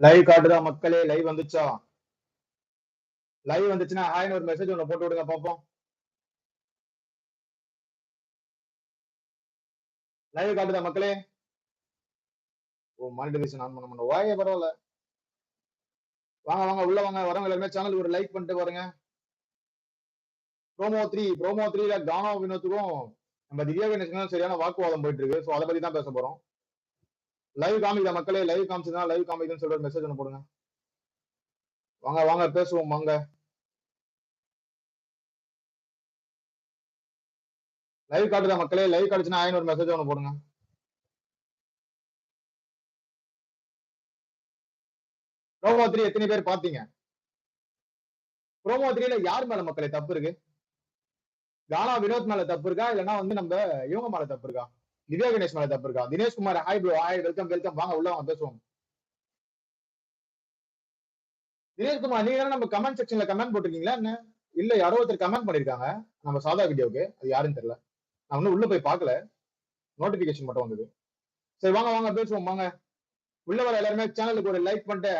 Live காட்டுதா மக்களே? Live வந்துச்சா? Live வந்துச்சுன்னா ஹாய்னு ஒரு மெசேஜ் ஒன்று போட்டு விடுங்க பார்ப்போம். லைவ் காட்டுதா மக்களே? ஓ மானிட்டரைசேஷன் ஆன் பண்ண மாட்டோம் வாயே பரவாயில்ல. வாங்க வாங்க உள்ள வாங்க. வரவங்க எல்லாருமே சேனல் ஒரு லைக் பண்ணிட்டு பாருங்க. ப்ரோமோ த்ரீ ப்ரோமோ த்ரீல கானா வினோத்துக்கும் நம்ம திவ்யா கணேசனும் சரியான வாக்குவாதம் போயிட்டு இருக்கு. ஸோ அதை பத்தி தான் பேச போறோம். லைவ் காமிக்குதா மக்களே லைவ் காமிச்சுதான் லைவ் காமிக்குதுன்னு சொல்ற மெசேஜ் ஒன்று போடுங்க. வாங்க வாங்க பேசுவோம் வாங்க. லைவ் காட்டுதா மக்களே? லைவ் காட்டுச்சுன்னா ஆயிரம் ஒரு மெசேஜ் ஒன்று போடுங்க. ப்ரோமோ த்ரீ எத்தனை பேர் பாத்தீங்க? ப்ரோமோ த்ரீல யார் மேல மக்களே தப்பு இருக்கு? கானா வினோத் மேல தப்பு இருக்கா? இல்லைன்னா வந்து நம்ம இவங்க மேல தப்பு இருக்கா? திவ்யா கணேஷ் மேல தப்பு இருக்கா? Dinesh Kumar hi bro hi welcome welcome வாங்க உள்ள வாங்க பேசுவோம். தினேஷ் குமார் நீங்க நம்ம கமெண்ட் செக்ஷன்ல கமெண்ட் போட்டிருக்கீங்களா? என்ன? இல்ல யாரோ ஒருத்தர் கமெண்ட் பண்ணிருக்காங்க. நம்ம சாதா வீடியோக்கு அது யாருன்னு தெரியல. நான் இன்னும் உள்ள போய் பார்க்கல. நோட்டிபிகேஷன் மட்டும் வந்தது. சரி வாங்க வாங்க பேசுவோம் வாங்க. உள்ள வர எல்லாருமே சேனலுக்கு ஒரு லைக் பண்ணிட்டு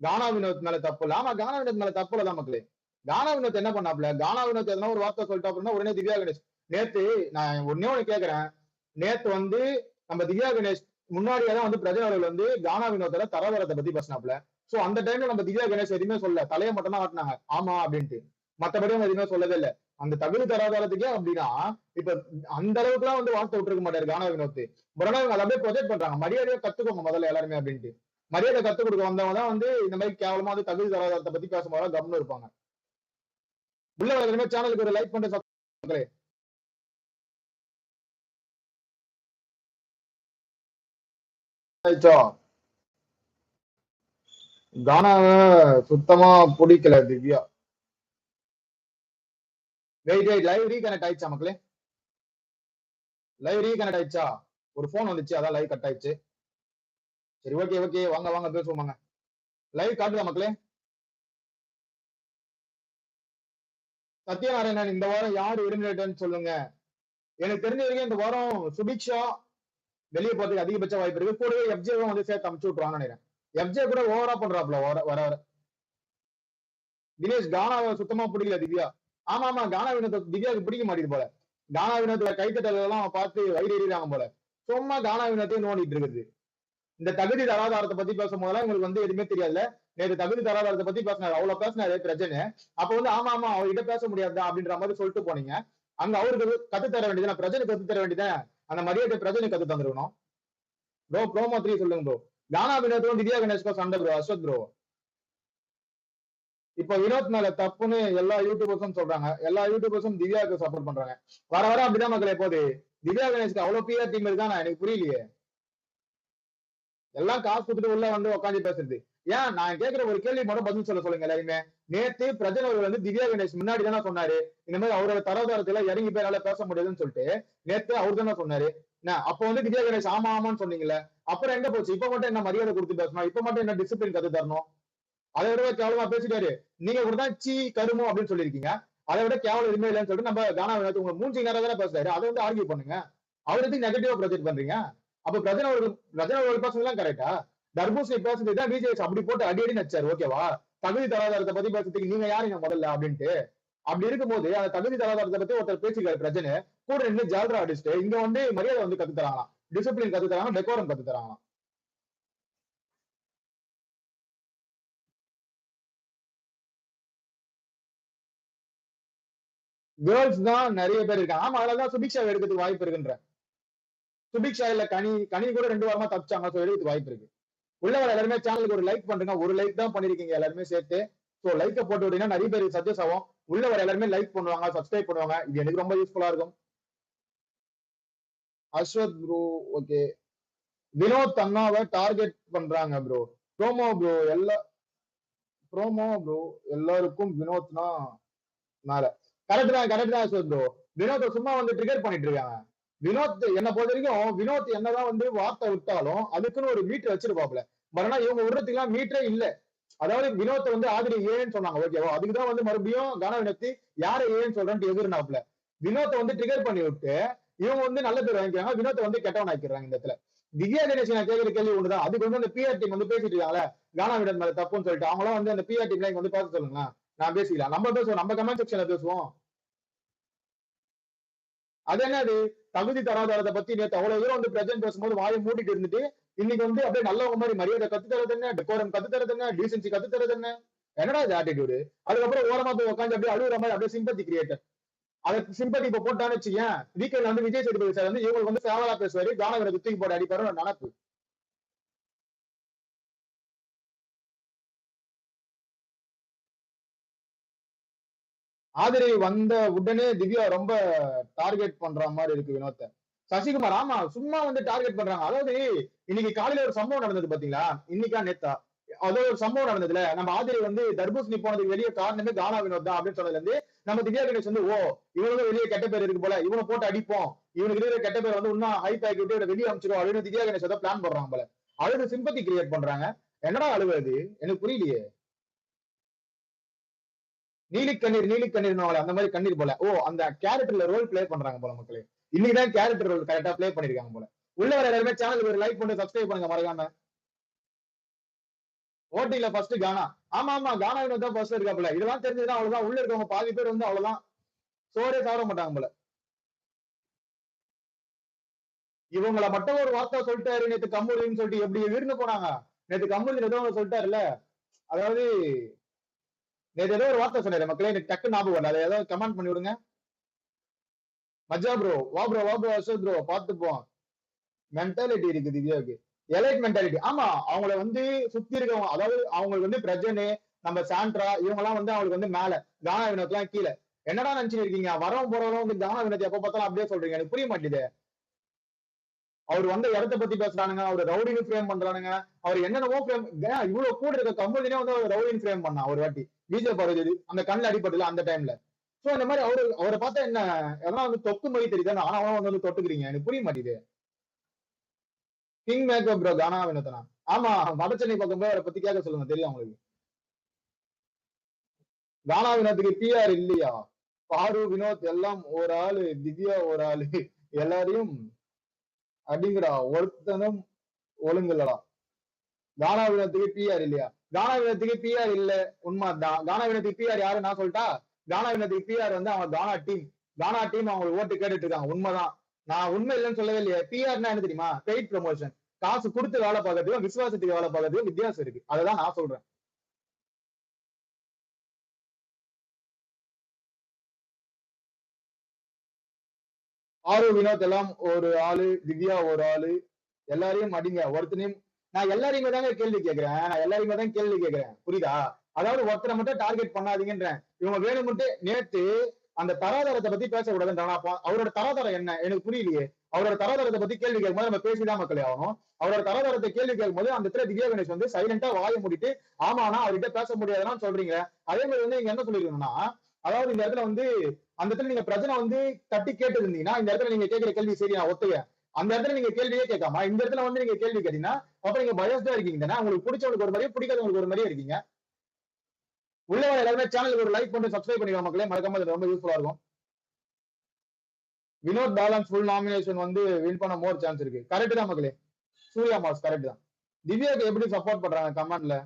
கானா வினோத் மேல தப்பு இல்ல. ஆமா கானா வினோத் மேல தப்பு இல்லதான் மக்களே. கானா வினோத் என்ன பண்ணாப்ல கானா வினோத் எதனா ஒரு வார்த்தை சொல்லிட்டா அப்படின்னா உடனே திவ்யா கணேஷ். நேத்து நான் ஒன்னே ஒண்ணு கேக்குறேன். நேத்து வந்து நம்ம திவ்யா கணேஷ் முன்னாடியே தான் வந்து பிரஜன் அவர்கள் வந்து கானா வினோத்தோட தரவரத்தை பத்தி பேசினாப்ல சோ அந்த டைம்ல நம்ம திவ்யா கணேஷ் எதுவுமே சொல்ல தலையை மட்டும் தான் ஆட்டினாங்க ஆமா அப்படின்ட்டு. மத்தபடி அவங்க எதுவுமே சொல்லவே இல்ல. அந்த தகுதி தராதாரத்துக்கே அப்படின்னா இப்ப அந்த அளவுக்கு எல்லாம் வந்து வார்த்தை விட்டுருக்க மாட்டாரு கானா வினோத். பட் இவங்க அதை அப்படியே ப்ரொஜெக்ட் பண்றாங்க. மரியாதையை கத்துக்கோங்க முதல்ல எல்லாருமே அப்படின்ட்டு. மரியாதை கத்துக் கொடுக்க வந்தவங்க தான் வந்து இந்த மாதிரி கேவலமா வந்து தகுதி தராதாரத்தை பத்தி பேசும்போது கவனம் இருப்பாங்க. உள்ள வளர்க்குற சேனலுக்கு ஒரு லைக் பண்ற மக்களே. சுத்தமா பிடிக்கல Divya. Wait wait live reconnect ஆயிடுச்சா மக்களே? லைவ் ரீகனெக்ட் ஆயிடுச்சா? ஒரு ஃபோன் வந்துச்சு அதான் லைவ் கட் ஆயிடுச்சு. சரி ஓகே ஓகே வாங்க வாங்க பேசுவோம் வாங்க. லைவ் காட்டுதா மக்களே? சத்யநாராயணன் இந்த வாரம் யார் எலிமினேட்டர்னு சொல்லுங்க. எனக்கு தெரிஞ்ச வரைக்கும் இந்த வாரம் சுபிக்ஷா வெளியே போறதுக்கு அதிகபட்ச வாய்ப்பு இருக்கு. கூடவே எஃப்ஜேவும் வந்து சேர்த்து அமுச்சு விட்டுருவான்னு நினைக்கிறேன். எஃப்ஜே கூட ஓவரா பண்றாப்ல வர வர வர. தினேஷ் கானாவை சுத்தமா பிடிக்கல திவ்யா. ஆமா ஆமா கானா வினோத்தை திவ்யாவுக்கு பிடிக்க மாட்டேங்குது போல. கானா வினோத்துல கைத்தட்டல் எல்லாம் பார்த்து வயிறு எறிகிறாங்க போல. சும்மா கானா வினோத்தையும் நோண்டிட்டு இருக்குது. இந்த தகுதி தராதாரத்தை பத்தி பேசும் போதெல்லாம் உங்களுக்கு வந்து எதுவுமே தெரியாதுல நேற்று தகுதி தராதாரத்தை பத்தி பேசினாரு. அவ்வளவு பேசினாரு பிரச்சனை அப்ப வந்து ஆமா ஆமா அவர்கிட்ட பேச முடியாது அப்படின்ற மாதிரி சொல்லிட்டு போனீங்க. அங்க அவருக்கு கத்து தர வேண்டியது பிரச்சனை கத்து தர வேண்டியதான் அந்த மரியாதை பிரச்சனை கத்து தந்துருக்கணும். ப்ரோ ப்ரோமோ த்ரீ சொல்லுங்க ப்ரோ தானா வினோத்தும் திவ்யா கணேஷ்க்கும் சண்டை ப்ரோ அஸ்வத் ப்ரோ இப்ப வினோத் மேல தப்புன்னு எல்லா யூடியூபர்ஸும் சொல்றாங்க. எல்லா யூடியூபர்ஸும் திவ்யாவுக்கு சப்போர்ட் பண்றாங்க. வர வர அப்படிதான் மக்களே போகுது. திவ்யா கணேஷ்க்கு அவ்வளவு பிஆர் டீம் இருக்கா எனக்கு புரியலையே. எல்லாம் காசு கொடுத்துட்டு உள்ள வந்து உட்காந்து பேசுறது. ஏன்? நான் கேட்கிற ஒரு கேள்வி மட்டும் பதில் சொல்ல சொல்லுங்க எல்லாருமே. நேத்து பிரஜன் அவர்கள் வந்து திவ்யா கணேஷ் முன்னாடி தானே சொன்னாரு. இந்த மாதிரி அவரோட தரதாரத்துல இறங்கி பேரால பேச முடியாதுன்னு சொல்லிட்டு நேத்து அவர் தானே சொன்னாரு. என்ன? அப்ப வந்து திவ்யா கணேஷ் ஆமா ஆமான்னு சொன்னீங்கல்ல. அப்புறம் எங்க போச்சு? இப்ப மட்டும் என்ன மரியாதை கொடுத்து பேசணும்? இப்ப மட்டும் என்ன டிசிப்ளின் கத்து தரணும்? அதை விட கேவலமா பேசிட்டாரு. நீங்க கூட தான் சி கருமோ அப்படின்னு சொல்லியிருக்கீங்க. அதை விட கேவலம் எதுவுமே இல்லைன்னு சொல்லிட்டு நம்ம கானா விநாயகர் உங்க மூஞ்சி நேரம் தானே பேசுறாரு. அதை வந்து ஆர்கியூ பண்ணுங்க. அவருக்கு நெகட்டிவா ப்ரொஜெக்ட் பண்றீங்க? அப்ப பிரஜன் அவர்கள் பிரஜன் அவர்கள் பேசுறதுலாம் கரெக்டா தர்பூசணி பேசுறது தான் பிஜேபி அப்படி போட்டு அடி அடி நடிச்சாரு ஓகேவா தகுதி தராதாரத்தை பத்தி பேசுறதுக்கு நீங்க யாருங்க முதல்ல அப்படின்ட்டு? அப்படி இருக்கும்போது அந்த தகுதி தராதாரத்தை பத்தி ஒருத்தர் பேசிக்காரு பிரச்சனை கூட நின்று ஜால்ரா அடிச்சுட்டு இங்க வந்து மரியாதை வந்து கத்து தராங்களாம். டிசிப்ளின் கத்து தராங்க டெக்கோரம் கத்து தராங்களாம். கேர்ள்ஸ் தான் நிறைய பேர் இருக்காங்க. ஆமா அதனாலதான் சுபிக்ஷா எடுக்கிறதுக்கு வாய்ப்பு இருக்குன்ற. சுபிக்ஷா இல்ல கனி கனி கூட ரெண்டு வாரமா தப்பிச்சாங்க சோ எடுக்கிறதுக்கு வாய்ப்பு இருக்கு. உள்ள வர எல்லாருமே சேனலுக்கு ஒரு லைக் பண்றீங்க. ஒரு லைக் தான் பண்ணிருக்கீங்க எல்லாருமே சேர்த்து. சோ லைக்கை போட்டு விட்டீங்கன்னா நிறைய பேர் சஜஸ் ஆகும். உள்ள வர எல்லாருமே லைக் பண்ணுவாங்க சப்ஸ்கிரைப் பண்ணுவாங்க. இது எனக்கு ரொம்ப யூஸ்ஃபுல்லா இருக்கும். அஸ்வத் ப்ரோ ஓகே வினோத் அண்ணாவை டார்கெட் பண்றாங்க ப்ரோ ப்ரோமோ ப்ரோ எல்லா ப்ரோமோ ப்ரோ எல்லாருக்கும் வினோத்னா மேல. கரெக்ட் தான் கரெக்ட் தான் அஸ்வத் ப்ரோ வினோத் சும்மா வந்து ட்ரிகர் பண்ணிட்டு இருக்காங்க. வினோத் என்ன பொறுத்த வரைக்கும் வினோத் என்னதான் வந்து வார்த்தை விட்டாலும் அதுக்குன்னு ஒரு மீட்டர் வச்சிருப்பாப்ல பட் ஆனா இவங்க விடுறதுக்குலாம் மீட்டரே இல்ல. அதாவது வினோத்தை வந்து ஆதிரி ஏன்னு சொன்னாங்க ஓகேவா அதுக்குதான் வந்து மறுபடியும் கன வினத்தி யாரை ஏன்னு சொல்றேன்ட்டு எதிர்னாப்ல வினோத்தை வந்து ட்ரிகர் பண்ணி விட்டு இவங்க வந்து நல்ல பேர் வாங்கிக்கிறாங்க வினோத்தை வந்து கெட்டவன் ஆக்கிடுறாங்க இந்த இடத்துல. திவ்யா கணேசன் நான் கேட்கிற கேள்வி ஒண்ணுதான். அதுக்கு வந்து அந்த பிஆர் டீம் வந்து பேசிட்டு இருக்காங்களே கானா விடன் மேல தப்புன்னு சொல்லிட்டு அவங்களாம் வந்து அந்த பிஆர் டீம்ல இங்க வந்து பார்த்து சொல்லுங்க. நான் பேசிக்கலாம் நம்ம பேசுவோம். நம்ம கமெண்ட் செக்ஷன்ல பேசுவோம். அது என்னது? தகுதி தராதாரத்தை பத்தி நேற்று அவ்வளவு தூரம் வந்து பிரஜன் பேசும்போது வாயை மூடிட்டு இருந்துட்டு இன்னைக்கு வந்து அப்படியே நல்லவங்க மாதிரி மரியாதை கத்து தரது என்ன? டெக்கோரம் கத்து தரது என்ன? டீசன்சி கத்து தரது என்ன? என்னடா இது ஆட்டிடியூடு அதுக்கப்புறம் ஓரமா போய் உட்காந்து அப்படியே அழுகுற மாதிரி அப்படியே சிம்பத்தி கிரியேட்டர் அதுக்கு சிம்பத்தி இப்ப போட்டான்னு வச்சுக்கேன் வீக்கெண்ட்ல வந்து விஜய் சேதுபதி சார் வந்து இவங்களுக்கு வந்து சேவலா பேசுவாரு கானவரை தூக்கி போட்டு அடிப்பாரு ஒரு நினப்பு. ஆதிரை வந்த உடனே திவ்யா ரொம்ப டார்கெட் பண்ற மாதிரி இருக்கு வினோத்தை. சசிகுமார் ஆமா சும்மா வந்து டார்கெட் பண்றாங்க. அதாவது இன்னைக்கு காலையில ஒரு சம்பவம் நடந்தது பாத்தீங்களா? இன்னைக்கா நேத்தா. அதாவது ஒரு சம்பவம் நடந்ததுல. நம்ம ஆதிரை வந்து தர்பூசணி போனதுக்கு வெளியே காரணமே கானா வினோத் தான் அப்படின்னு சொன்னதுல இருந்து நம்ம திவ்யா கணேஷ் வந்து ஓ இவனுக்கு வெளியே கெட்ட பேர் இருக்கு போல. இவனை போட்டு அடிப்போம். இவனுக்கு இருக்கிற கெட்ட பேர் வந்து இன்னும் ஹை ஆக்கி விட்டு வெளியே அமிச்சிடும் அப்படின்னு திவ்யா கணேஷ் ஏதோ பிளான் பண்றாங்க போல. அழுது சிம்பத்தி கிரியேட் பண்றாங்க. என்னடா அழுவது எனக்கு புரியலையே. நீலி கண்ணீர் நீலி கண்ணீர் அந்த மாதிரி கண்ணீர் போல. ஓ அந்த கேரக்டர்ல ரோல் பிளே பண்றாங்க போல மக்களே. இன்னைக்குதான் கேரக்டர் ரோல் கரெக்டா ப்ளே பண்ணிருக்காங்க போல. உள்ள வர எல்லாருமே சேனலுக்கு ஒரு லைக் பண்ணி சப்ஸ்கிரைப் பண்ணுங்க மறக்காம. ஓட்டில ஃபர்ஸ்ட் கானா. ஆமா ஆமா கானா வினோத் தான் ஃபர்ஸ்ட் இருக்காப்புல. இதெல்லாம் தெரிஞ்சதுதான் அவ்வளவுதான். உள்ள இருக்கவங்க பாதி பேர் வந்து அவ்வளவுதான். சோறே சாப்பிட மாட்டாங்க போல. இவங்கள மட்டும் ஒரு வார்த்தை சொல்லிட்டாரு. நேத்து கம்முலின்னு சொல்லிட்டு எப்படி விருந்து போனாங்க? நேத்து கம்முலி ஏதோ சொல்லிட்டாருல அதாவது நேற்று ஏதோ ஒரு வார்த்தை சொன்னாரு மக்களே எனக்கு டக்கு ஞாபகம் வரல. அதை ஏதாவது கமெண்ட் பண்ணி விடுங்க. மஜா ப்ரோ வா ப்ரோ வா ப்ரோ அசோக் ப்ரோ பார்த்துப்போம் மென்டாலிட்டி இருக்கு திவ்யாவுக்கு. எலைட் மென்டாலிட்டி ஆமா அவங்கள வந்து சுத்தி இருக்கவங்க அதாவது அவங்களுக்கு வந்து பிரஜனு நம்ம சாண்ட்ரா இவங்க எல்லாம் வந்து அவங்களுக்கு வந்து மேல தான வினத்துலாம் கீழே. என்னடா நினைச்சிருக்கீங்க இருக்கீங்க? வரவன் போறவங்க வந்து கானா எப்ப பார்த்தாலும் அப்படியே சொல்றீங்க. எனக்கு புரிய மாட்டேது அவர் வந்த இடத்த பத்தி பேசுறானுங்க அவர் ரவுடின்னு ஃப்ரேம் பண்றானுங்க அவர் என்னென்னவோ ஃப்ரேம் இவ்வளவு கூட இருக்க கம்பெனினே வந்து அவர் ரவுடின் ஃப்ரேம் பண்ணா ஒரு வாட்டி. விஜய் பார்வதி அந்த கண்ணில் அடிப்படல அந்த டைம்ல சோ இந்த மாதிரி அவரு அவரை பார்த்தா என்ன எதனா வந்து தொக்கு மொழி தெரியுது? ஆனா அவன் வந்து தொட்டுக்கிறீங்க. எனக்கு புரிய மாட்டேது கிங் மேக்கப் ப்ரோ கானா வினோதனா. ஆமா வடச்சென்னை பக்கம் போய் அவரை பத்தி கேட்க சொல்லுங்க. தெரியும் உங்களுக்கு? கானா வினோத்துக்கு பிஆர் இல்லையா? பாரு வினோத் எல்லாம் ஒரு ஆளு திவ்யா ஒரு ஆளு. எல்லாரையும் அப்படிங்கிற ஒருத்தனும் ஒழுங்குலடா. கானா வினத்துக்கு பிஆர் இல்லையா? கானா வினத்துக்கு பிஆர் இல்ல. உண்மைதான் கானா வினத்துக்கு பிஆர் யாரு? நான் சொல்லிட்டா? கானா வினத்துக்கு பிஆர் வந்து அவன் கானா டீம். கானா டீம் அவங்க ஓட்டு கேட்டுட்டு இருக்காங்க உண்மைதான் நான் உண்மை இல்லைன்னு சொல்லவே இல்லையா. பிஆர்னா என்ன தெரியுமா? பெய்ட் ப்ரொமோஷன் காசு கொடுத்து வேலை பார்க்கறதுக்கும் விசுவாசத்துக்கு வேலை பார்க்கறதுக்கும் வித்தியாசம் இருக்கு. அதைதான் நான் சொல்றேன். ஆரோ வினோத் எல்லாம் ஒரு ஆளு திவ்யா ஒரு ஆளு. எல்லாரையும் அடிங்க ஒருத்தனையும் நான் எல்லாரையுமே தாங்க கேள்வி கேட்கிறேன். நான் எல்லாரையுமே தான் கேள்வி கேட்கிறேன். புரியுதா? அதாவது ஒருத்தரை மட்டும் டார்கெட் பண்ணாதீங்கன்றேன். இவங்க வேணும்ட்டு நேத்து அந்த தராதரத்தை பத்தி பேசக்கூடாதுன்றான் அப்ப அவரோட தராதரம் என்ன? எனக்கு புரியலையே. அவரோட தராதரத்தை பத்தி கேள்வி கேட்கும்போது நம்ம பேசிதான் மக்களே ஆகணும். அவரோட தராதரத்தை கேள்வி கேட்கும்போது அந்த இடத்துல திவ்யா கணேஷ் வந்து சைலண்டா வாய மூடிட்டு ஆனா அவர்கிட்ட பேச முடியாதுன்னு சொல்றீங்க. அதே மாதிரி வந்து நீங்க என்ன சொல்லிருக்கணும்னா அதாவது இந்த இடத்துல வந்து அந்த இடத்துல நீங்க பிரச்சனை வந்து தட்டி கேட்டு இருந்தீங்கன்னா இந்த இடத்துல நீங்க கேட்கிற கேள்வி சரி நான் ஒத்துவேன் அந்த இடத்துல நீங்க கேள்வியே கேட்காம இந்த இடத்துல வந்து நீங்க கேள்வி கேட்டீங்கன்னா அப்ப நீங்க பயஸ்டா இருக்கீங்க தானே? உங்களுக்கு பிடிச்சவங்களுக்கு ஒரு மாதிரியே பிடிக்காதவங்களுக்கு ஒரு மாதிரியே இருக்கீங்க. உள்ள வர எல்லாருமே சேனலுக்கு ஒரு லைக் பண்ணி சப்ஸ்கிரைப் பண்ணிக்கலாம் மக்களே. மறக்காம இது ரொம்ப யூஸ்ஃபுல்லா இருக்கும். வினோத் பேலன்ஸ் ஃபுல் நாமினேஷன் வந்து வின் பண்ண மோர் சான்ஸ் இருக்கு. கரெக்ட் தான் மக்களே. சூர்யா மாஸ் கரெக்ட் தான். திவ்யாக்கு எப்படி சப்போர்ட் பண்றாங்க? கமெண்ட்ல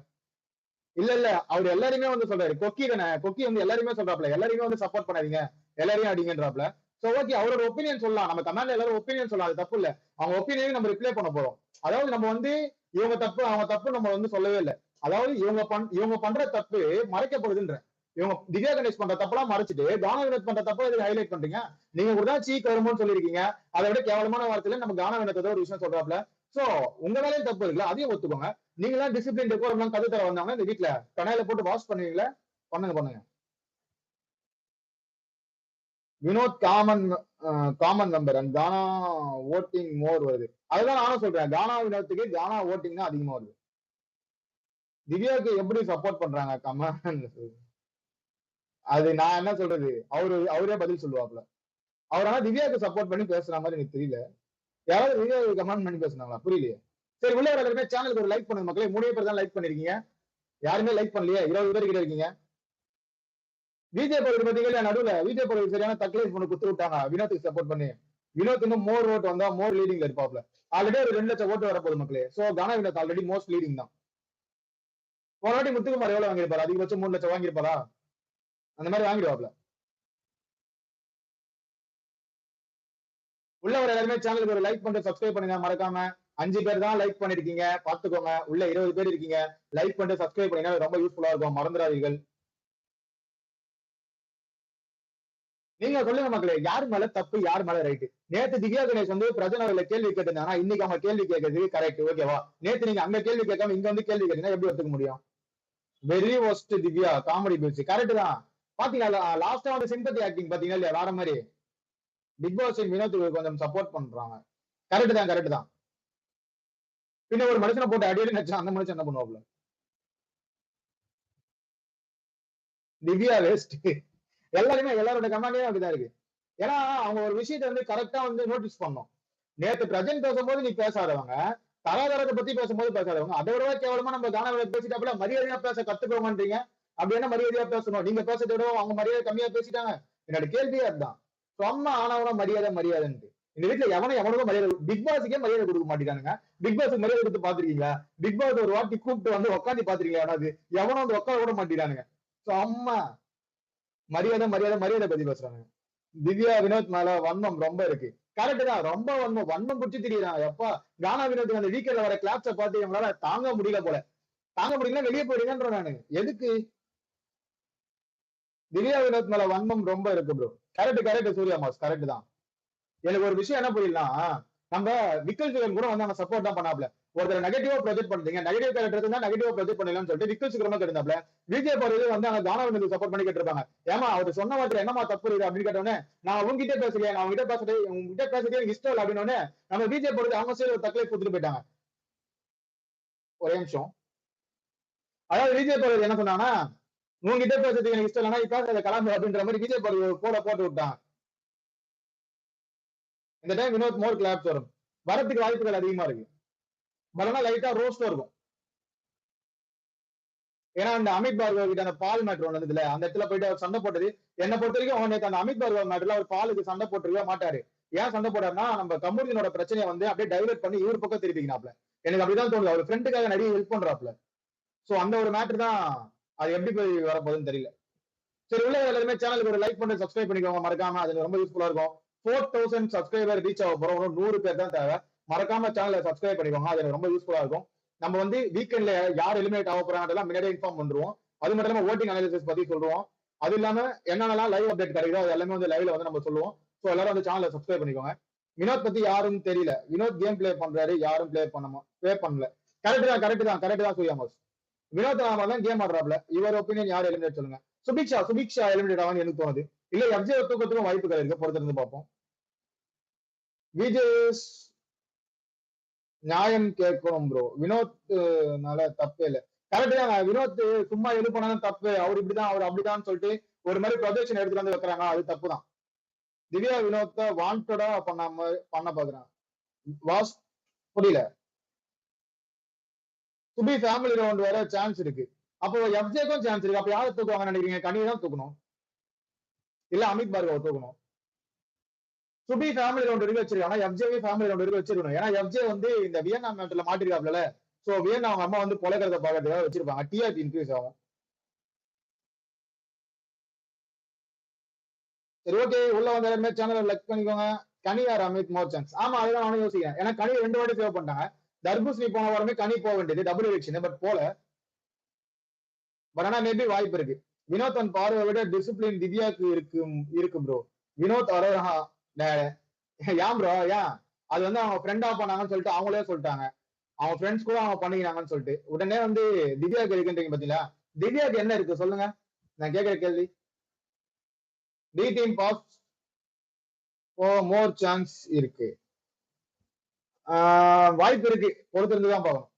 இல்ல இல்ல. அவர் எல்லாருமே வந்து சொல்றாரு. கொக்கி தானே? கொக்கி வந்து எல்லாருமே சொல்றாப்ல எல்லாருமே வந்து சப்போர்ட் பண்ணாதீங்க. எல்லாரையும் அடிங்கன்றாப்ல சோ ஓகே அவரோட ஒப்பீனியன் சொல்லலாம். நம்ம கமெண்ட்ல எல்லாரும் ஒப்பீனியன் சொல்லலாம். அது தப்பு இல்ல. அவங்க ஒப்பீனியன் நம்ம ரிப்ளை பண்ண போறோம். அதாவது நம்ம வந்து இவங்க தப்பு அவங்க தப்பு நம்ம வந்து சொல்லவே இல்லை. அதாவது இவங்க பண் இவங்க பண்ற தப்பு மறைக்கப்படுதுன்ற. இவங்க திவ்யா கணேஷ் பண்ற தப்பெல்லாம் மறைச்சிட்டு கான வினோத் பண்ற தப்பு இதுக்கு ஹைலைட் பண்றீங்க? நீங்க கூட தான் கருமோன்னு வருமோன்னு சொல்லிருக்கீங்க அதை விட கேவலமான வார்த்தையில நம்ம கான வினோத் ஏதோ ஒரு விஷயம் சொல்றாப்ல சோ உங்க வேலையும் தப்பு இருக்குல்ல அதையும் ஒத்துக்கோங்க. நீங்க எல்லாம் டிசிப்ளின் டெக்கோரம் எல்லாம் கத்து தர வந்தாங்கன்னா இந்த வீட்டுல கடையில போட்டு வாஷ் பண்ணுவீங்களா? பண்ணுங்க பண்ணுங்க. Vinod common common member and Gana voting more வருது. அதுதான் நானும் சொல்றேன். கானா வினோத்துக்கு கானா ஓட்டிங் தான் அதிகமா வருது. திவ்யாவுக்கு எப்படி சப்போர்ட் பண்றாங்க? கமன் அது நான் என்ன சொல்றது? அவரு அவரே பதில் சொல்லுவாப்ல அவர் ஆனா திவ்யாவுக்கு சப்போர்ட் பண்ணி பேசுற மாதிரி எனக்கு தெரியல. யாராவது திவ்யாவுக்கு கமெண்ட் பண்ணி பேசினாங்களா? புரியலையே. சரி உள்ள வர எல்லாருமே சேனலுக்கு ஒரு லைக் பண்ணுங்க மக்களே. மூணு பேர் தான் லைக் பண்ணிருக்கீங்க. யாருமே லைக் பண்ணலையே? இருபது பேர் கிட்ட இருக்கீங்க. விஜய் பகுதி பாத்தீங்கன்னா நடுவுல. விஜய் பகுதி சரியான தக்லீஃப் பண்ணி குத்து விட்டாங்க. வினோத்துக்கு சப்போர்ட் பண்ணி. வினோத் இன்னும் மோர் ஓட் வந்தா மோர் லீடிங்ல இருப்பாப்ல. ஆல்ரெடி ஒரு ரெண்டு லட்சம் ஓட்டு வரப்போகுது மக்களே. சோ கன வினோத் ஆல்ரெடி மோஸ்ட் லீடிங் தான். போன வாட்டி முத்துக்குமார் எவ்வளவு வாங்கியிருப்பாரு? அதிகபட்சம் மூணு லட்சம் வாங்கியிருப்பாரா? அந்த மாதிரி வாங்கிடுவாப்ல. உள்ள ஒரு எல்லாருமே சேனலுக்கு ஒரு லைக் பண்ணிட்டு சப்ஸ்கிரைப் பண்ணுங்க. மறக்காம அஞ்சு பேர் தான் லைக் பண்ணிருக்கீங்க. பாத்துக்கோங்க உள்ள இருபது பேர் இருக்கீங்க. லைக் பண்ணிட்டு சப்ஸ்கிரைப் பண்ணீங்கன்னா ரொம்ப யூஸ்ஃபுல்லா இருக்கும். மறந்துடாதீர்கள். நீங்க சொல்லுங்க மக்களே யார் மேல தப்பு யார் மேல ரைட்டு நேத்து திவ்யா கணேஷ் வந்து பிரஜனவர்ல கேள்வி கேட்டிருந்தாங்கன்னா இன்னைக்கு அவங்க கேள்வி கேட்கறது கரெக்ட் ஓகேவா நேத்து நீங்க அங்க கேள்வி கேட்காம இங்க வந்து கேள்வி கேட்டீங்கன்னா எப்படி எடுத்துக்க முடியும்? வெரி ஒஸ்ட் திவ்யா காமெடி பேசி கரெக்ட் தான். பாத்தீங்களா? லாஸ்டா வந்து சிம்பத்தி ஆக்டிங் பாத்தீங்களா இல்லையா? வேற மாதிரி. பிக் பாஸ் வினோத்துக்கு கொஞ்சம் சப்போர்ட் பண்றாங்க. கரெக்ட் தான் கரெக்ட் தான். பின்ன ஒரு மனுஷனை போட்டு அடியடி நினைச்சா அந்த மனுஷன் என்ன பண்ணுவாப்ல திவ்யா வேஸ்ட் எல்லாருமே எல்லாரோட கமாண்டே அப்படிதான் இருக்கு. ஏன்னா அவங்க ஒரு விஷயத்த வந்து கரெக்டா வந்து நோட்டீஸ் பண்ணோம். நேத்து பிரஜன் பேசும்போது நீ பேசாதவங்க தராதரத்தை பத்தி பேசும்போது பேசாதவங்க அதை விட கேவலமா நம்ம கானவரை பேசிட்டாப்புல மரியாதையா பேச கத்துக்கோங்கன்றீங்க. அப்படி என்ன மரியாதையா பேசணும்? நீங்க பேசுறத விட அவங்க மரியாதை கம்மியா பேசிட்டாங்க. என்னோட கேள்வியே அதுதான். சொன்ன ஆனவன மரியாதை மரியாதைன்ட்டு. இந்த வீட்டுல எவனும் எவனுக்கும் மரியாதை பிக் பாஸுக்கே மரியாதை கொடுக்க மாட்டேங்கானுங்க பிக் பாஸ் மரியாதை கொடுத்து பாத்திருக்கீங்களா பிக் பாஸ் ஒரு வாட்டி கூப்பிட்டு வந்து உட்காந்து பாத்திருக்கீங்களா எவனாவது எவனும் வந்து உட்கார கூட மாட்டேங்கானுங்க செம்ம மரியாதை மரியாதை மரியாதை பத்தி பேசுறாங்க திவ்யா வினோத் மேல வன்மம் ரொம்ப இருக்கு. கரெக்ட் தான். ரொம்ப வன்மம். வன்மம் பிடிச்சி தெரியுறாங்க எப்பா கானா வினோத் அந்த வீக்கெண்ட்ல வர கிளாப்ஸ பார்த்து இவங்களால தாங்க முடியல போல. தாங்க முடியல வெளியே போயிடுங்கன்ற நானு. எதுக்கு? திவ்யா வினோத் மேல வன்மம் ரொம்ப இருக்கு bro correct correct Surya mass. Correct தான். எனக்கு ஒரு விஷயம் என்ன புரியலாம் நம்ம விக்கல் சிவன் கூட வந்து அவங்க சப்போர்ட் தான் பண்ணாப்ல. ஒருத்தர் நெகட்டிவா ப்ரொஜெக்ட் பண்றீங்க நெகட்டிவ் கேரக்டர் தான் நெகட்டிவா ப்ரொஜெக்ட் பண்ணலாம்னு சொல்லிட்டு விக்கல் சிவரமா கேட்டாப்ல விஜய் போறது வந்து அவங்க தானவனுக்கு சப்போர்ட் பண்ணி கேட்டிருப்பாங்க ஏமா அவர் சொன்ன மாதிரி என்னமா தப்பு இருக்கு அப்படின்னு கேட்டோன்னே நான் உங்ககிட்ட பேசலையா நான் உங்ககிட்ட பேசுறது உங்ககிட்ட பேசுறது எனக்கு இஷ்டம் இல்லை அப்படின்னு நம்ம விஜய் போறது அவங்க சைடு ஒரு தக்கலை கொடுத்துட்டு போயிட்டாங்க. ஒரே நிமிஷம். அதாவது விஜய் போறது என்ன சொன்னாங்கன்னா உங்ககிட்ட பேசுறதுக்கு எனக்கு இஷ்டம் இல்லைன்னா இப்ப அதை கிளம்பு அப்படின்ற மாதிரி விஜய் போட போட்டு விட்டான். இந்த டைம் வினோத் மோர் கிளாப்ஸ் வரும். வரத்துக்கு வாய்ப்புகள் அதிகமா இருக்கு. பலனா லைட்டா ரோஸ்டும் இருக்கும். ஏன்னா அந்த அமித் பார்கவ் கிட்ட அந்த பால் மேட்ரு ஒன்று இருந்ததுல அந்த இடத்துல போயிட்டு அவர் சண்டை போட்டது என்ன பொறுத்த வரைக்கும் அவன் அந்த அமித் பார்கவ் மேட்ருல அவர் பாலுக்கு சண்டை போட்டுருக்கவே மாட்டாரு. ஏன் சண்டை போடாருன்னா நம்ம கமுதினோட பிரச்சனையை வந்து அப்படியே டைவர்ட் பண்ணி இவர் பக்கம் திருப்பிக்கனாப்ல. எனக்கு அப்படிதான் தோணுது. அவர் ஃப்ரெண்டுக்காக நிறைய ஹெல்ப் பண்றாப்ல. சோ அந்த ஒரு மேட்ரு தான் அது எப்படி போய் வரப்போகுதுன்னு தெரியல. சரி உள்ள எல்லாருமே சேனலுக்கு ஒரு லைக் பண்ணி சப்ஸ்கிரைப் பண்ணிக்கோங்க. மறக்காம அது ரொம்ப யூஸ்ஃபுல்லா இருக்கும். ஃபோர் தௌசண்ட் சப்ஸ்கிரைபர் ரீச் ஆக போறோம். நூறு பேர் தான் தேவை. மறக்காம சேனலை சப்ஸ்கிரைப் பண்ணிக்கோங்க. அது ரொம்ப யூஸ்ஃபுல்லா இருக்கும். நம்ம வந்து வீக்கெண்ட்ல யார் எலிமினேட் ஆக போறாங்கலாம் முன்னாடியே இன்ஃபார்ம் பண்றோம் அது மட்டும் இல்லாம ஓட்டிங் அனாலிசிஸ் பத்தி சொல்லுவோம். அது இல்லாம என்னென்னலாம் லைவ் அப்டேட் கிடைக்குதோ அது எல்லாமே வந்து லைவ்ல வந்து நம்ம சொல்லுவோம். ஸோ எல்லாரும் வந்து சேனலை சப்ஸ்கிரைப் பண்ணிக்கோங்க. வினோத் பத்தி யாரும் தெரியல. வினோத் கேம் பிளே பண்றாரு யாரும் பிளே பண்ண பிளே பண்ணல. கரெக்ட் தான் கரெக்ட் தான் கரெக்ட் தான் சூர்யாமாஸ் வினோத் ராமா தான் கேம் ஆடுறாப்ல இவர் ஒப்பீனியன் யார் எலிமினேட் சொல்லுங்க. சுபிக்ஷா சுபிக்ஷா எலிமினேட் ஆவான்னு எனக்கு தோணுது. இல்ல எஃப்ஜே தூக்கத்துக்கும் வாய்ப்புகள் இருக்கு. பொறுத்திருந்து பார்ப்போம். விஜேஸ் நியாயம் கேட்கணும் ப்ரோ வினோத்னால தப்பே இல்ல. கரெக்ட் தான் வினோத் சும்மா எழுப்பினாலும் தப்பு. அவர் இப்படிதான் அவர் அப்படிதான் சொல்லிட்டு ஒரு மாதிரி ப்ரொஜெக்ஷன் எடுத்துட்டு வந்து வைக்கிறாங்க. அது தப்பு தான் திவ்யா வினோத்த வாண்டடா பண்ணாம பண்ண பாக்குறாங்க வாஸ் புரியல. சுபி ஃபேமிலி ரவுண்ட் வர சான்ஸ் இருக்கு. அப்போ எஃப்ஜேக்கும் சான்ஸ் இருக்கு. அப்ப யாரை தூக்குவாங்கன்னு நினைக்கிறீங்க? கனியை தான் தூக்கணும். இல்ல அமித் பார்கவ் தூக்கணும். சுபி ஃபேமிலி ரவுண்ட் இருக்கு வச்சிருக்காங்க. எஃப்ஜேவி ஃபேமிலி ரவுண்ட் இருக்கு வச்சிருக்கணும். ஏன்னா எஃப்ஜே வந்து இந்த வியன்னா மேட்டில் மாட்டிருக்காப்ல சோ வியன்னா அவங்க அம்மா வந்து பொலைக்கிறத பாக்கிறதுக்காக வச்சிருப்பாங்க. டிஆர்பி இன்க்ரீஸ் ஆகும். சரி ஓகே உள்ள வந்த எல்லாருமே சேனலை லைக் பண்ணிக்கோங்க. கனி ஆர் அமித்? மோர் சான்ஸ் ஆமா அதுதான் நானும் யோசிக்கிறேன். ஏன்னா கனி ரெண்டு வாட்டி சேவ் பண்ணிட்டாங்க. தர்பூசணி போன வாரமே கனி போக வேண்டியது டபுள் எலெக்ஷன் பட் போல. பட் ஆனா மேபி வாய்ப்பு இருக்கு. வினோத் தன் பார்வை விட டிசிப்ளின் திவ்யாக்கு இருக்கும் இருக்கு ப்ரோ வினோத் அரோரா ஏன் ப்ரோ ஏன்? அது வந்து அவங்க ஃப்ரெண்டா பண்ணாங்கன்னு சொல்லிட்டு அவங்களே சொல்லிட்டாங்க. அவங்க ஃப்ரெண்ட்ஸ் கூட அவங்க பண்ணிக்கிறாங்கன்னு சொல்லிட்டு. உடனே வந்து திவ்யாக்கு இருக்குன்றீங்க பாத்தீங்களா? திவ்யாக்கு என்ன இருக்கு சொல்லுங்க. நான் கேட்கிற கேள்வி. D team pass oh more chance இருக்கு. வாய்ப்பு இருக்கு. பொறுத்திருந்துதான் பார்க்கணும்.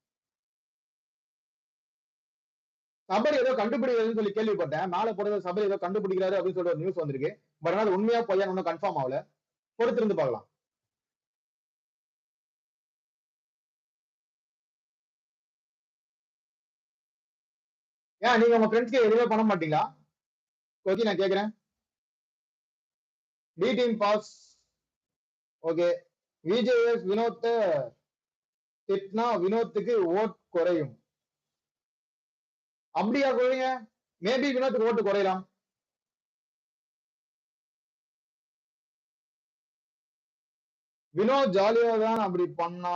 சபரி ஏதோ கண்டுபிடிக்கிறதுன்னு சொல்லி கேள்விப்பட்டேன். மேல போறது சபரி ஏதோ கண்டுபிடிக்கிறாரு அப்படின்னு சொல்லி ஒரு நியூஸ் வந்திருக்கு. பட் ஆனால் உண்மையா பையன் ஒன்றும் கன்ஃபார்ம் ஆகல. பொறுத்திருந்து பார்க்கலாம். ஏன் நீங்க உங்க ஃப்ரெண்ட்ஸ்க்கு எதுவுமே பண்ண மாட்டீங்களா? ஓகே நான் கேக்குறேன். D team pass okay VJS வினோத்த திட்டினா வினோத்துக்கு ஓட் குறையும். அப்படியா குறையுங்க மேபி வினோத்துக்கு ஓட்டு குறையலாம். வினோத் ஜாலியா தான் அப்படி பண்ணா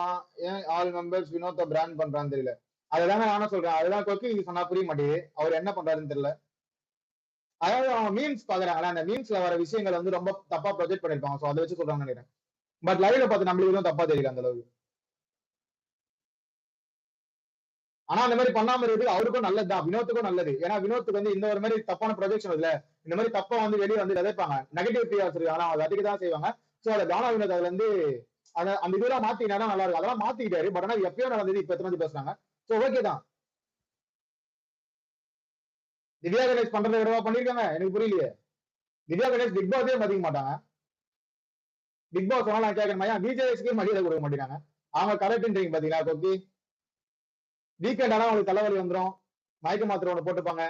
ஏன் ஆல் மெம்பர்ஸ் வினோத்தை பிராண்ட் பண்றான்னு தெரியல. அதுதாங்க நானும் சொல்றேன். அதுதான் கொக்கி நீங்க சொன்னா புரிய மாட்டேங்குது. அவர் என்ன பண்றாருன்னு தெரியல. அதாவது அவங்க மீன்ஸ் பாக்குறாங்களா அந்த மீன்ஸ்ல வர விஷயங்கள் வந்து ரொம்ப தப்பா ப்ரொஜெக்ட் பண்ணிருப்பாங்க சோ அதை வச்சு சொல்றாங்க நினைக்கிறேன். பட் லைவ்ல பார்த்து நம்மளுக்கு எதுவும் தப்பா தெரியல அந்த அளவுக்கு. ஆனா அந்த மாதிரி பண்ணாம இருக்குது அவருக்கும் நல்லதுதான் வினோத்துக்கும் நல்லது. ஏன்னா வினோத்துக்கு வந்து இந்த ஒரு மாதிரி தப்பான ப்ரொஜெக்ஷன் இல்ல இந்த மாதிரி தப்பா வந்து வெளியே வந்து விதைப்பாங்க நெகட்டிவ் பிஆர்ஸ் இருக்கு ஆனா அதை அதிக தான் செய்வாங்க. சோ அதை தானா வினோத் அதுல இருந்து அத அந்த இதெல்லாம் மாத்தினா நல்லா இருக்கும். அதெல்லாம் மாத்திக்கிட்டாரு. பட் ஆனா எப்பயோ நடந்தது இப்ப எத்தனை பேசுறாங்க? சோ ஓகே தான். திவ்யா கணேஷ் பண்றதை விடவா பண்ணிருக்காங்க? எனக்கு புரியலையே. திவ்யா கணேஷ் பிக் பாஸே மதிக்க மாட்டாங்க. பிக் பாஸ் சொன்னா நான் கேட்கணுமா ஏன் பிஜேஎஸ்க்கே மரியாதை கொடுக்க மாட்டேங்கிறாங்க. அவங்க கரெக்ட்ன்றீங்க பாத்தீங்களா கொக்கி வீக்கெண்ட் ஆனா அவங்களுக்கு தலைவலி வந்துரும். மயக்க மாத்திரை ஒன்று போட்டுப்பாங்க.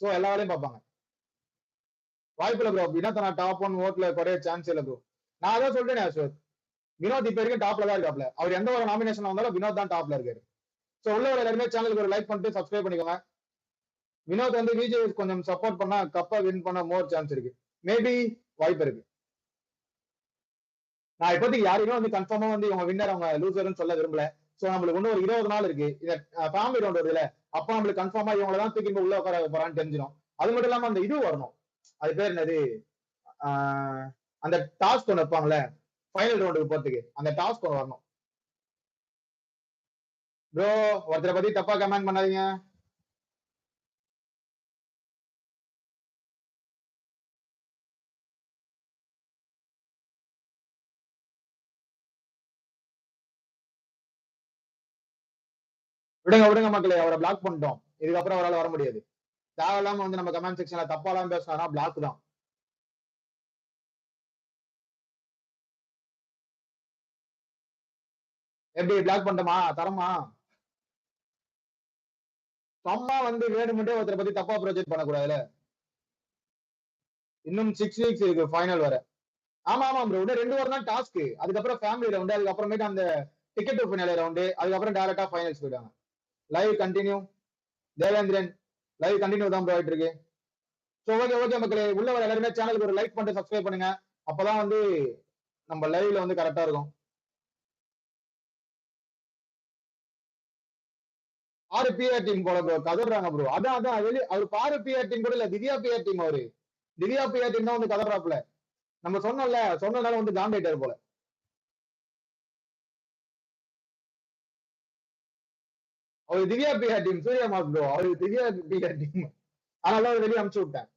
சோ எல்லா வேலையும் பார்ப்பாங்க. வாய்ப்பு இல்லை ப்ரோ வினோத் டாப் ஒன் ஓட்ல குறைய சான்ஸ் இல்லை ப்ரோ நான் அதான் சொல்றேனே அஸ்வத் வினோத் இப்ப வரைக்கும் டாப்ல தான் இருக்காப்ல. அவர் எந்த ஒரு நாமினேஷன் வந்தாலும் வினோத் தான் டாப்ல இருக்காரு. சோ உள்ள ஒரு எல்லாருமே சேனலுக்கு ஒரு லைக் பண்ணிட்டு சப்ஸ்கிரைப் பண்ணிக்கோங்க. வினோத் வந்து விஜய் கொஞ்சம் சப்போர்ட் பண்ணா கப்பை வின் பண்ண மோர் சான்ஸ் இருக்கு. மேபி வாய்ப்பு இருக்கு. நான் இப்போதைக்கு யாரையுமே வந்து கன்ஃபார்மா வந்து இவங்க வின்னர் அவங்க லூசர்னு சொல்ல விரும்பல. சோ நம்மளுக்கு இன்னும் ஒரு இருபது நாள் இருக்கு. இந்த ஃபேமிலி ரவுண்ட் வருதுல அப்ப நம்மளுக்கு கன்ஃபார்மா இவங்கள தான் தூக்கி உள்ள உட்கார போறான்னு தெரிஞ்சிடும். அது மட்டும் இல்லாம அந்த இது வரணும். அது பேர் என்னது? ஆஹ் அந்த டாஸ்க் ஒன்று வைப்பாங்களே ஃபைனல் ரவுண்டுக்கு போறதுக்கு. அந்த டாஸ்க் ஒன்று வரணும். ப்ரோ ஒருத்தரை பத்தி தப்பா கமெண்ட் பண்ணாதீங்க. விடுங்க விடுங்க மக்களே அவரை பிளாக் பண்ணிட்டோம். இதுக்கப்புறம் அவரால் வர முடியாது. தேவையில்லாம வந்து நம்ம கமெண்ட் செக்ஷன்ல தப்பாலாம் பேசினா பிளாக் தான். எப்படி பிளாக் பண்ணமா தரமா? சும்மா வந்து வேணுமென்றே ஒருத்தரை பத்தி தப்பா ப்ரொஜெக்ட் பண்ணக்கூடாதுல இன்னும் சிக்ஸ் வீக்ஸ் இருக்கு ஃபைனல் வர. ஆமா ஆமா ப்ரோ இன்னும் ரெண்டு வாரம் தான் டாஸ்க் அதுக்கப்புறம் ஃபேமிலி ரவுண்டு அதுக்கப்புறமேட்டு அந்த டிக்கெட் ஃபைனல் ரவுண்டு அதுக்கப்புறம் டேரக்டா ஃபைனல்ஸ் போயிடுவாங்க. Live continue Devendran live continue தான் ப்ரோ இருக்கு ஸோ ஓகே ஓகே மக்களே உள்ள வர எல்லாருமே சேனலுக்கு ஒரு லைக் பண்ணிட்டு சப்ஸ்கிரைப் பண்ணுங்க. அப்பதான் வந்து நம்ம லைவ்ல வந்து கரெக்டா இருக்கும். ஆறு பிஆர் டீம் போல ப்ரோ கதறாங்க ப்ரோ அதான் அதான் வெளியே அவர் பாரு பிஆர் டீம் கூட இல்ல திவ்யா பிஆர் டீம் அவரு. திவ்யா பிஆர் டீம் தான் வந்து கதறாப்புல. நம்ம சொன்னோம்ல சொன்னதால வந்து காண்டாயிட்டாரு போல. அவர் Divya PR team Surya mass bro அவரு திவ்யா பிஆர் டீம். அதனால அவர் வெளியே அமுச்சு விட்டேன்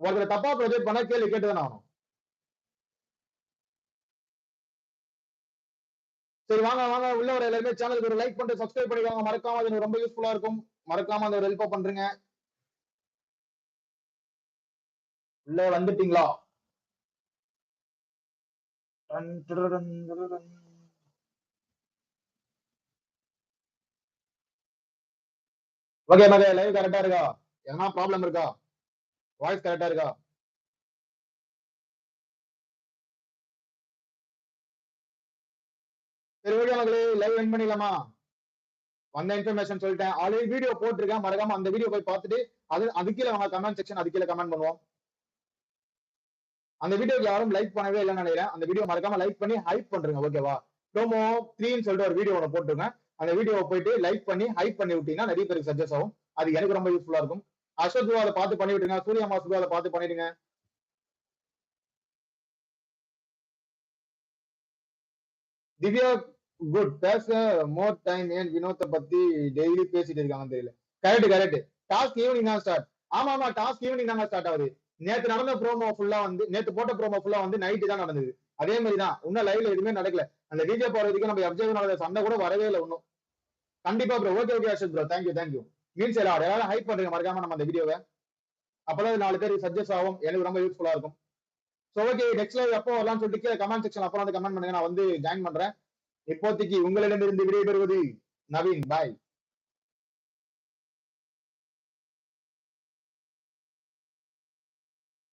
ஒருத்தர் தப்பா ப்ரொஜெக்ட் பண்ண கேள்வி கேட்டுதானே ஆகணும். சரி வாங்க வாங்க. உள்ள ஒரு எல்லாருமே சேனலுக்கு ஒரு லைக் பண்ணிட்டு சப்ஸ்கிரைப் பண்ணிக்கோங்க. மறக்காம அது எனக்கு ரொம்ப யூஸ்ஃபுல்லா இருக்கும். மறக்காம அந்த ஒரு ஹெல்ப் பண்றீங்க. உள்ள வந்துட்டீங்களா? ஓகே மகே லைவ் கரெக்டா இருக்கா? எதனா ப்ராப்ளம் இருக்கா? வாய்ஸ் கரெக்டா இருக்கா? சரி ஓகே மகளே லைவ் என் பண்ணிடலாமா? வந்த இன்ஃபர்மேஷன் சொல்லிட்டேன். ஆல்ரெடி வீடியோ போட்டிருக்கேன். மறக்காம அந்த வீடியோ போய் பார்த்துட்டு அது அது கீழே வாங்க கமெண்ட் செக்ஷன் அது கீழே கமெண்ட் பண்ணுவோம். அந்த வீடியோக்கு யாரும் லைக் பண்ணவே இல்லைன்னு நினைக்கிறேன். அந்த வீடியோ மறக்காம லைக் பண்ணி ஹைப் பண்றீங்க ஓகேவா ப்ரோமோ த்ரீன்னு சொல்லிட்டு ஒரு வீடியோ ஒன்று போட்டுருங்க அந்த வீடியோவை போயிட்டு லைக் பண்ணி ஹைப் பண்ணி விட்டீங்கன்னா நிறைய பேருக்கு சஜஸ்ட் ஆகும். அது எனக்கு ரொம்ப யூஸ்ஃபுல்லா இருக்கும். அசோக் ப்ரோ அதை பார்த்து பண்ணி விட்டுருங்க சூர்யா மாஸ் ப்ரோ அதை பார்த்து பண்ணிடுங்க. திவ்யா குட் பேச மோர் டைம் ஏன் வினோத்தை பத்தி டெய்லி பேசிட்டு இருக்காங்கன்னு தெரியல. கரெக்ட் கரெக்ட் டாஸ்க் ஈவினிங் தான் ஸ்டார்ட் ஆமா ஆமா டாஸ்க் ஈவினிங் தாங்க ஸ்டார்ட் ஆகுது. நேத்து நடந்த ப்ரோமோ ஃபுல்லா வந்து நேத்து போட்ட ப்ரோமோ ஃபுல்லா வந்து நைட்டு தான் நடந்தது. அதே மாதிரி தான் இன்னும் லைவ்ல எதுவுமே நடக்கல. அந்த டிஜே போறதுக்கு நம்ம அப்சர்வ் நடந்த சண்டை கூட வரவே இல்லை இன்னும். கண்டிப்பா bro okay okay Ashad bro thank you thank you means எல்லாரும் எல்லாரும் ஹைப் பண்றீங்க. மறக்காம நம்ம அந்த வீடியோவை அப்பதான் நாலு பேருக்கு சஜஸ்ட் ஆகும். எனக்கு ரொம்ப யூஸ்ஃபுல்லா இருக்கும். ஸோ ஓகே நெக்ஸ்ட் லைவ் எப்போ வரலாம்னு சொல்லிட்டு கமெண்ட் செக்ஷன் அப்புறம் வந்து கமெண்ட் பண்ணுங்க. நான் வந்து ஜாயின் பண்றேன். இப்போதைக்கு உங்களிடமிருந்து விடைபெறுவது நவீன். பாய்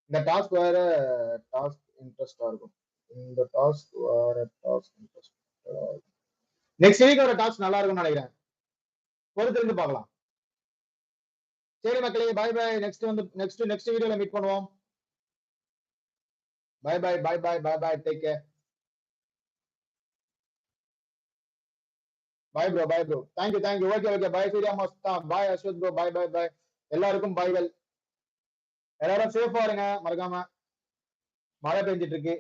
இந்த டாஸ்க் வேற டாஸ்க் இன்ட்ரெஸ்டா இருக்கும். இந்த டாஸ்க் வேற டாஸ்க் நெக்ஸ்ட் வீக் டாக்ஸ் நல்லா இருக்கும்னு நினைக்கிறேன். பொறுத்திருந்து பார்க்கலாம். சரி மக்களே பை பாய் நெக்ஸ்ட் வந்து நெக்ஸ்ட் நெக்ஸ்ட் வீடியோல மீட் பண்ணுவோம். Bye bye bye bye bye bye take care bye bro bye bro thank you thank you okay okay bye Surya Masta bye Ashwath bro bye bye bye எல்லாருக்கும் பாய்கள் எல்லாரும் சேஃபா இருங்க. மறக்காம. மழை பெஞ்சிட்டு இருக்கு.